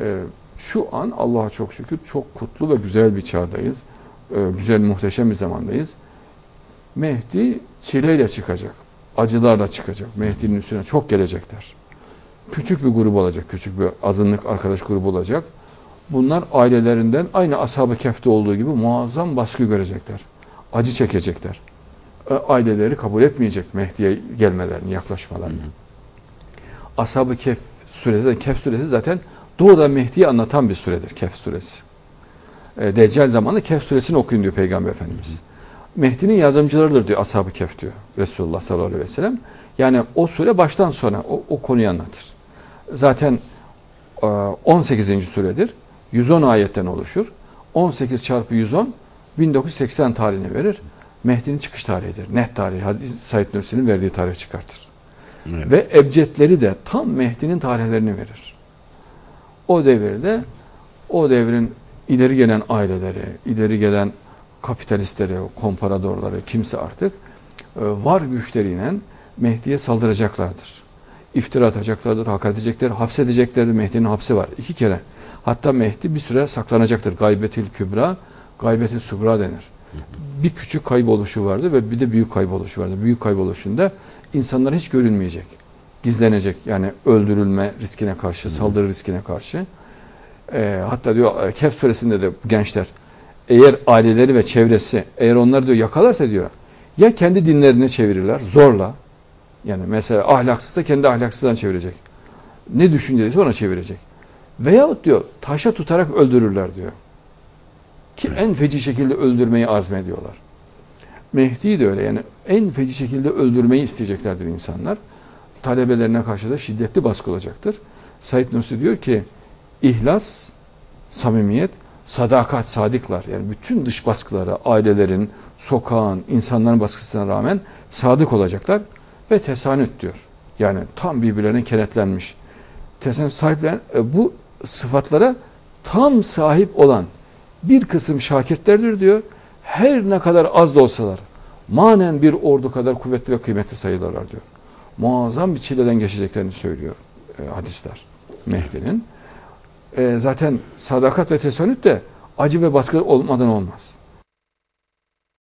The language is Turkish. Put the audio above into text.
E, şu an Allah'a çok şükür çok kutlu ve güzel bir çağdayız. E, güzel, muhteşem bir zamandayız. Mehdi çileyle çıkacak. Acılarla çıkacak. Mehdi'nin üstüne çok gelecekler. Küçük bir grup olacak. Küçük bir azınlık arkadaş grubu olacak. Bunlar ailelerinden aynı Ashab-ı Kehf'te olduğu gibi muazzam baskı görecekler. Acı çekecekler. E, aileleri kabul etmeyecek Mehdi'ye gelmelerini, yaklaşmalarını. Ashab-ı Kehf suresi, Kehf suresi zaten doğrudan Mehdi'yi anlatan bir suredir Kehf suresi. E, Deccal zamanı Kehf suresini okuyun diyor Peygamber Efendimiz. Mehdi'nin yardımcılarıdır diyor Ashab-ı Kehf diyor Resulullah sallallahu aleyhi ve sellem. Yani o sure baştan sona o, o konuyu anlatır. Zaten e, 18. suredir. 110 ayetten oluşur. 18 çarpı 110 1980 tarihini verir. Mehdi'nin çıkış tarihidir. Net tarihi. Hazreti Said Nursi'nin verdiği tarih çıkartır. Evet. Ve ebcedleri de tam Mehdi'nin tarihlerini verir. O devirde o devrin ileri gelen aileleri, ileri gelen kapitalistleri, komparadorları, kimse artık e, var güçleriyle Mehdi'ye saldıracaklardır. İftira atacaklardır, hakaret edecekler, hapsedeceklerdir. Mehdi'nin hapsi var. iki kere. Hatta Mehdi bir süre saklanacaktır. Gaybetil kübra, gaybetil sugra denir. Bir küçük kayboluşu vardı ve bir de büyük kayboluşu vardı. Büyük kayboluşunda insanlar hiç görünmeyecek. Gizlenecek. Yani öldürülme riskine karşı, saldırı riskine karşı. E, hatta diyor Kehf suresinde de gençler eğer aileleri ve çevresi eğer onları diyor yakalarsa diyor ya kendi dinlerine çevirirler zorla yani mesela ahlaksızsa kendi ahlaksızdan çevirecek. Ne düşüncedeyse ona çevirecek. Veyahut diyor taşa tutarak öldürürler diyor. Ki en feci şekilde öldürmeyi azmediyorlar. Mehdi de öyle yani en feci şekilde öldürmeyi isteyeceklerdir insanlar. Talebelerine karşı da şiddetli baskı olacaktır. Said Nursi diyor ki ihlas, samimiyet, sadakat, sadıklar yani bütün dış baskılara, ailelerin, sokağın, insanların baskısına rağmen sadık olacaklar ve tesanüt diyor. Yani tam birbirlerine kenetlenmiş. Tesanüt sahipler e, bu sıfatlara tam sahip olan bir kısım şakirtlerdir diyor. Her ne kadar az da olsalar manen bir ordu kadar kuvvetli ve kıymetli sayılırlar diyor. Muazzam bir çileden geçeceklerini söylüyor e, hadisler Mehdi'nin. E, zaten sadakat ve tesanüt de acı ve baskı olmadan olmaz.